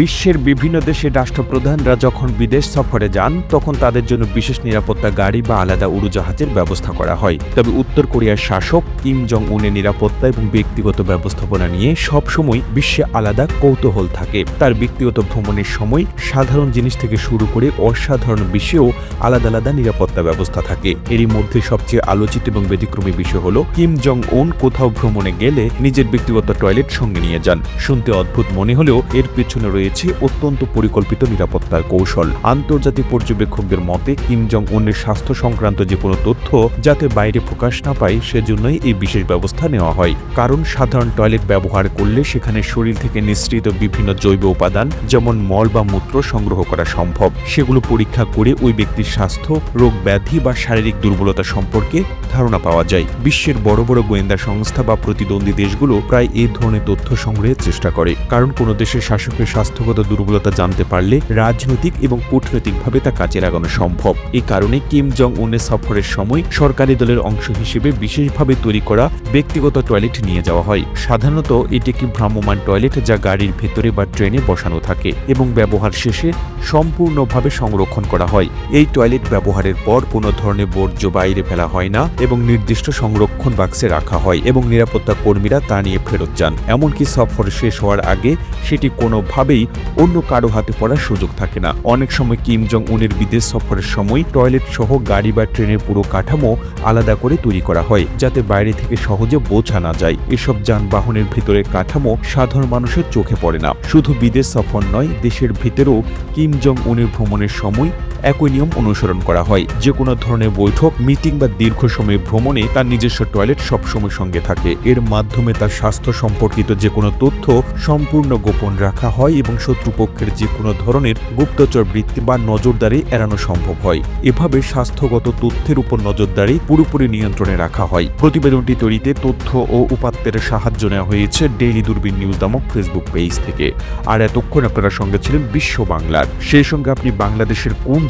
বিশ্বের বিভিন্ন দেশের রাষ্ট্রপ্রধানরা যখন বিদেশ সফরে যান, তখন তাদের জন্য বিশেষ নিরাপত্তা গাড়ি বা আলাদা উড়োজাহাজের ব্যবস্থা করা হয়। তবে উত্তর কোরিয়ার শাসক কিম জং উনের নিরাপত্তা এবং ব্যক্তিগত ব্যবস্থাপনা নিয়ে সবসময় বিশ্বে আলাদা কৌতূহল থাকে। তার ব্যক্তিগত ভ্রমণের সময় সাধারণ জিনিস থেকে শুরু করে অসাধারণ বিষয়েও আলাদা আলাদা নিরাপত্তা ব্যবস্থা থাকে। এরই মধ্যে সবচেয়ে আলোচিত এবং ব্যতিক্রমী বিষয় হলো কিম জং উন কোথাও ভ্রমণে গেলে নিজের ব্যক্তিগত টয়লেট সঙ্গে নিয়ে যান। শুনতে অদ্ভুত মনে হলেও এর পেছনে রয়েছে অত্যন্ত পরিকল্পিত নিরাপত্তার কৌশল। আন্তর্জাতিক পর্যবেক্ষকদের মতে, কিম জং উনের স্বাস্থ্য সংক্রান্ত যে কোনো তথ্য যাতে বাইরে প্রকাশ না পায়, সেজন্যই এই বিশেষ ব্যবস্থা নেওয়া হয়। কারণ, সাধারণ টয়লেট ব্যবহার করলে সেখানে শরীর থেকে নিঃসৃত বিভিন্ন জৈব উপাদান, যেমন মল বা মূত্র, সংগ্রহ করা সম্ভব। সেগুলো পরীক্ষা করে ওই ব্যক্তির স্বাস্থ্য, রোগ ব্যাধি বা শারীরিক দুর্বলতা সম্পর্কে ধারণা পাওয়া যায়। বিশ্বের বড় বড় গোয়েন্দা সংস্থা বা প্রতিদ্বন্দ্বী দেশগুলো প্রায় এই ধরনের তথ্য সংগ্রহের চেষ্টা করে। কারণ, কোনো দেশের শাসকের স্বাস্থ্যগত দুর্বলতা জানতে পারলে রাজনৈতিক এবং কূটনৈতিকভাবে তা কাজে লাগানো সম্ভব। এই কারণে কিম জং উনের সফরের সময় সরকারি দলের অংশ হিসেবে বিশেষভাবে তৈরি করা ব্যক্তিগত টয়লেট নিয়ে যাওয়া হয়। সাধারণত এটি একটি ভ্রাম্যমান টয়লেট যা গাড়ির ভেতরে বা ট্রেনে বসানো থাকে এবং ব্যবহার শেষে সম্পূর্ণভাবে সংরক্ষণ করা হয়। এই টয়লেট ব্যবহারের পর কোনো ধরনের বর্জ্য বাইরে ফেলা হয় না এবং নির্দিষ্ট সংরক্ষণ বাক্সে রাখা হয় এবং নিরাপত্তা কর্মীরা তা নিয়ে ফেরত যান। এমনকি সফর শেষ হওয়ার আগে সেটি কোনোভাবেই অন্য কারও হাতে পড়ার সুযোগ থাকে না। অনেক সময় কিম জং উনের বিদেশ সফরের সময় টয়লেট সহ গাড়ি বা ট্রেনের পুরো কাঠামো আলাদা করে তৈরি করা হয়, যাতে বাইরে থেকে সহজে বোঝা না যায়। এসব যানবাহনের ভিতরের কাঠামো সাধারণ মানুষের চোখে পড়ে না। শুধু বিদেশ সফর নয়, দেশের ভিতরেও কিম জং উনের ভ্রমণের সময় একই নিয়ম অনুসরণ করা হয়। যে কোনো ধরনের বৈঠক, মিটিং বা দীর্ঘ সময় ভ্রমণে তার নিজস্ব টয়লেট সবসময় সঙ্গে থাকে। এর মাধ্যমে তার স্বাস্থ্য সম্পর্কিত যে কোনো তথ্য সম্পূর্ণ গোপন রাখা হয় এবং শত্রুপক্ষের যে কোনো ধরনের গুপ্তচর বৃত্তি বা নজরদারি এড়ানো সম্ভব হয়। এভাবে স্বাস্থ্যগত তথ্যের উপর নজরদারি পুরোপুরি নিয়ন্ত্রণে রাখা হয়। প্রতিবেদনটি তৈরিতে তথ্য ও উপাত্তের সাহায্য নেওয়া হয়েছে ডেইলি দূরবীন নিউজ নামক ফেসবুক পেজ থেকে। আর এতক্ষণ আপনারা সঙ্গে ছিলেন বিশ্ব বাংলার। সেই সঙ্গে আপনি বাংলাদেশের কোন